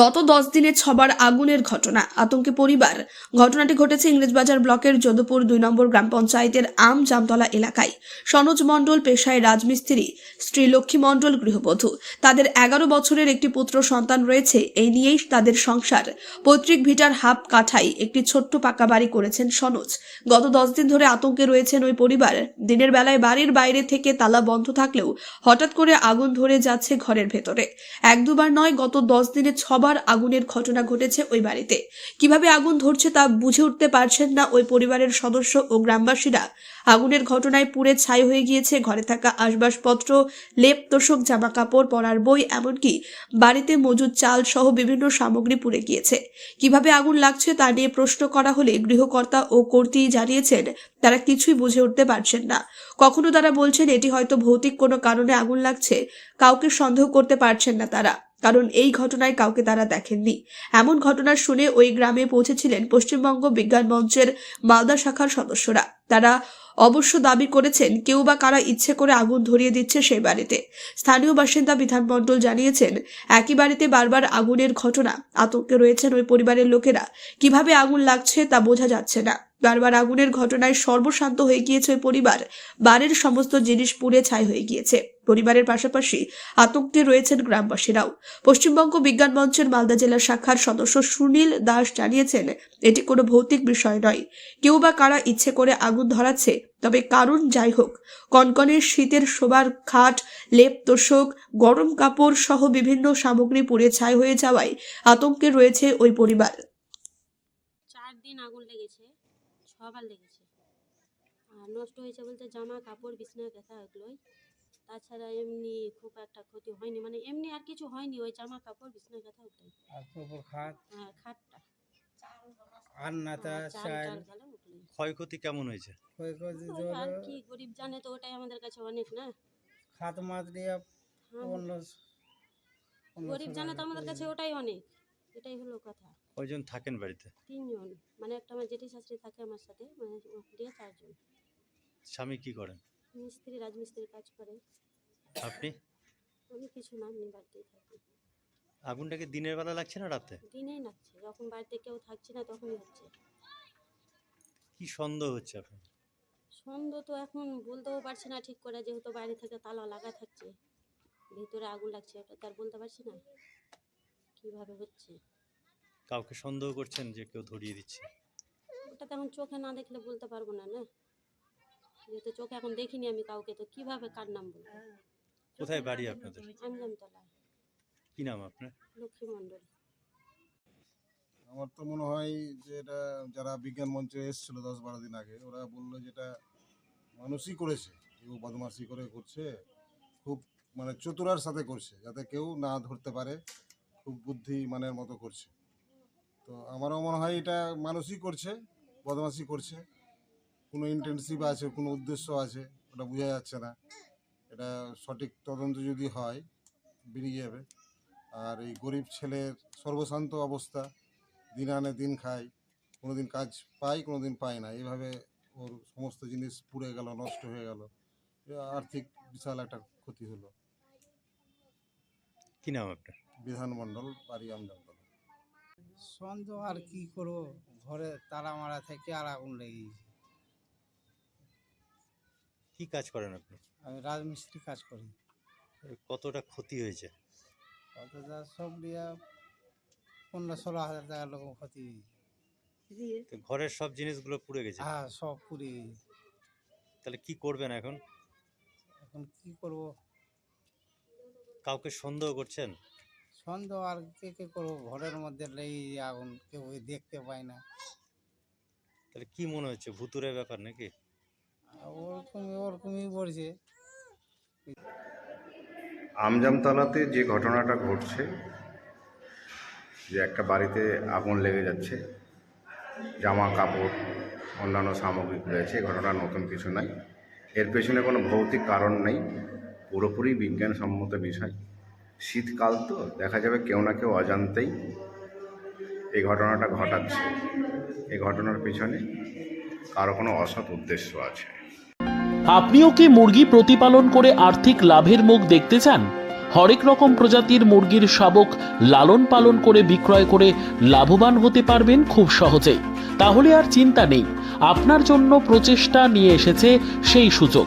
গত দশ দিনে ছবার আগুনের ঘটনা, আতঙ্কে পরিবার। ঘটনাটি ঘটেছে ইংরেজবাজার ব্লকের যদুপুর দুই নম্বর গ্রাম পঞ্চায়েতের আম জামতলা এলাকায়। সনোজ মণ্ডল পেশায় রাজমিস্ত্রি, স্ত্রী লক্ষ্মী মণ্ডল গৃহবধূ। তাদের এগারো বছরের একটি পুত্র সন্তান রয়েছে, এই নিয়েই তাদের সংসার। পৈতৃক ভিটার হাফ কাঠাই একটি ছোট্ট পাকা বাড়ি করেছেন সনোজ। গত দশ দিন ধরে আতঙ্কে রয়েছেন ওই পরিবার। দিনের বেলায় বাড়ির বাইরে থেকে তালা বন্ধ থাকলেও হঠাৎ করে আগুন ধরে যাচ্ছে ঘরের ভেতরে। এক দুবার নয়, গত দশ দিনে ছবার আগুনের ঘটনা ঘটেছে ওই বাড়িতে। কীভাবে আগুন ধরছে তা বুঝে উঠতে পারছেন না ওই পরিবারের সদস্য ও গ্রামবাসীরা। আগুনের ঘটনায় পুড়ে ছাই হয়ে গিয়েছে ঘরে থাকা আসবাসপত্র, লেপ, তোষক জামা কাপড় পরার বই, এমনকি বাড়িতে মজুদ চাল সহ বিভিন্ন সামগ্রী পুড়ে গিয়েছে। কীভাবে আগুন লাগছে তা নিয়ে প্রশ্ন করা হলে গৃহকর্তা ও কর্তী জানিয়েছেন, তারা কিছুই বুঝে উঠতে পারছেন না। কখনো তারা বলছেন, এটি হয়তো ভৌতিক কোনো কারণে আগুন লাগছে। কাউকে সন্দেহ করতে পারছেন না তারা। কারণ এই ঘটনায় কাউকে তারা দেখেননি। এমন ঘটনা শুনে ওই গ্রামে পৌঁছেছিলেন পশ্চিমবঙ্গ বিজ্ঞান মঞ্চের মালদা শাখার সদস্যরা। তারা অবশ্য দাবি করেছেন, কেউ বা কারা ইচ্ছে করে আগুন ধরিয়ে দিচ্ছে সেই বাড়িতে। স্থানীয় বাসিন্দা বিধান মণ্ডল জানিয়েছেন, একই বাড়িতে বারবার আগুনের ঘটনা, আতঙ্কে রয়েছেন ওই পরিবারের লোকেরা। কীভাবে আগুন লাগছে তা বোঝা যাচ্ছে না। বারবার আগুনের ঘটনায় সর্বশান্ত হয়ে গিয়েছে পরিবার। বাড়ির সমস্ত জিনিস পুড়ে ছাই হয়ে গিয়েছে। পরিবারের পাশাপাশি আতঙ্কে রয়েছেন গ্রামবাসীরাও। পশ্চিমবঙ্গ বিজ্ঞান মঞ্চের মালদা জেলা শাখার সদস্য সুনীল দাস জানিয়েছেন, এটি কোনো ভৌতিক বিষয় নয়। কেউ বা কারা ইচ্ছে করে আগুন ধরাচ্ছে, তবে কারণ যাই হোক, কনকনে শীতের শোবার খাট, লেপ তোষক, গরম কাপড় সহ বিভিন্ন সামগ্রী পুড়ে ছাই হয়ে যাওয়ায় আতঙ্কে রয়েছে ওই পরিবার। ছবার লেগেছে আর নষ্ট হয়েছে বলতে জামা কাপড় বিছনা কাঁথা এগুলোই। তাছাড়া এমনি খুব একটা ক্ষতি হয়নি মানে এমনি আর কিছু হয়নি ওই জামা কাপড় বিছনা কাঁথা ওগুলোই। আর পুকুর খাত হ্যাঁ খাটটা। আর ক্ষয়ক্ষতি কেমন হয়েছে? ক্ষয়ক্ষতি আর কি গরিব জানে তো ওটাই আমাদের কাছে অনেক না। খাত মাত দিয়ে হ্যাঁ, অন্য অন্য গরিব জানে তো আমাদের কাছে ওটাই অনেক এটাই হলো কথা। কয়জন থাকেন বাড়িতে? তিনজন। মানে একটা আমার জেঠি শাশুড়ি থাকে আমার সাথে মানে দিয়ে চারজন। স্বামী কি করেন? মিস্ত্রি রাজমিস্ত্রি কাজ করে। আপনি? আমি কিছু না এমনি বাড়িতেই থাকি। আগুনটাকে দিনের বেলা লাগছে না রাতে? দিনেই লাগছে। যখন বাড়িতে কেউ থাকছে না তখনই হচ্ছে। কি সন্দেহ হচ্ছে আপনার? সন্দেহ তো এখন বলতেও পারছি না ঠিক করে যেহেতু বাইরে থেকে তালা লাগা থাকছে। ভিতরে আগুন লাগছে তার বলতে পারছি না। কীভাবে হচ্ছে? কাউকে সন্দেহ করছেন যে কেউ ধরিয়ে দিচ্ছে? ওটা তো এখন চোখে না দেখলে বলতে পারব না না? যেহেতু চোখে এখন দেখিনি আমি কাউকে তো কীভাবে কার নাম বলব? কোথায় বাড়ি আপনাদের? আমজামতলায় কি নাম আপনার? লক্ষ্মী মণ্ডল। আমার তো মনে হয় যে এটা যারা বিজ্ঞান মঞ্চে এসেছিল দশ বারো দিন আগে ওরা বলল যেটা মানুষই করেছে কেউ বদমাশি করে করছে খুব মানে চতুরার সাথে করছে যাতে কেউ না ধরতে পারে খুব বুদ্ধিমানের মতো করছে। তো আমারও মনে হয় এটা মানুষই করছে বদমাশি করছে। কোনো ইন্টেনসিভ আছে কোনো উদ্দেশ্য আছে ওটা বোঝা যাচ্ছে না। এটা সঠিক তদন্ত যদি হয় বেরিয়ে যাবে। আর এই গরিব ছেলের সর্বশান্ত অবস্থা দিন আনে দিন খায় কোনো দিন কাজ পাই কোনো দিন পাই না। এইভাবে ওর সমস্ত জিনিস পুড়ে গেল নষ্ট হয়ে গেল। আর্থিক বিশাল একটা ক্ষতি হলো। কি নাম আপনার? বিধানমণ্ডল বাড়ি আমজামতলা সন্দেহ আর কি করব? ঘরে তালা মারা থেকে আর আগুন লেগে গেছে। কি কাজ করেন আপনি? আমি রাজমিস্ত্রি কাজ করি। কতটা ক্ষতি হয়েছে? কত যা সব দিয়া পনেরো ষোলো হাজার টাকার লোক ক্ষতি হয়েছে। তো ঘরের সব জিনিসগুলো পুড়ে গেছে? হ্যাঁ সব পুড়ে গেছে। তাহলে কি করবেন এখন? এখন কি করব? কাউকে সন্দেহ করছেন? সন্দেহ আর কে কে করব? ঘরের মধ্যে লেগে গেছে আগুন কেউ দেখতে পায় না। তাহলে কি মনে হচ্ছে ভুতুরের ব্যাপার নাকি? ওরকমই ওরকমই পড়ছে আমজামতলাতে যে ঘটনাটা ঘটছে যে একটা বাড়িতে আগুন লেগে যাচ্ছে জামা কাপড় অন্যান্য সামগ্রী রয়েছে এই ঘটনা নতুন কিছু নাই। এর পেছনে কোনো ভৌতিক কারণ নেই পুরোপুরি বিজ্ঞানসম্মত বিষয়। শীতকাল তো, দেখা যাবে কেউ না কেউ অজান্তেই এই ঘটনাটা ঘটাচ্ছে। এই ঘটনার পিছনে কারও কোনো অসৎ উদ্দেশ্য আছে। আপনিও কি মুরগি প্রতিপালন করে আর্থিক লাভের মুখ দেখতে চান? হরেক রকম প্রজাতির মুরগির শাবক লালন পালন করে বিক্রয় করে লাভবান হতে পারবেন খুব সহজেই। তাহলে আর চিন্তা নেই, আপনার জন্য প্রচেষ্টা নিয়ে এসেছে সেই সুযোগ।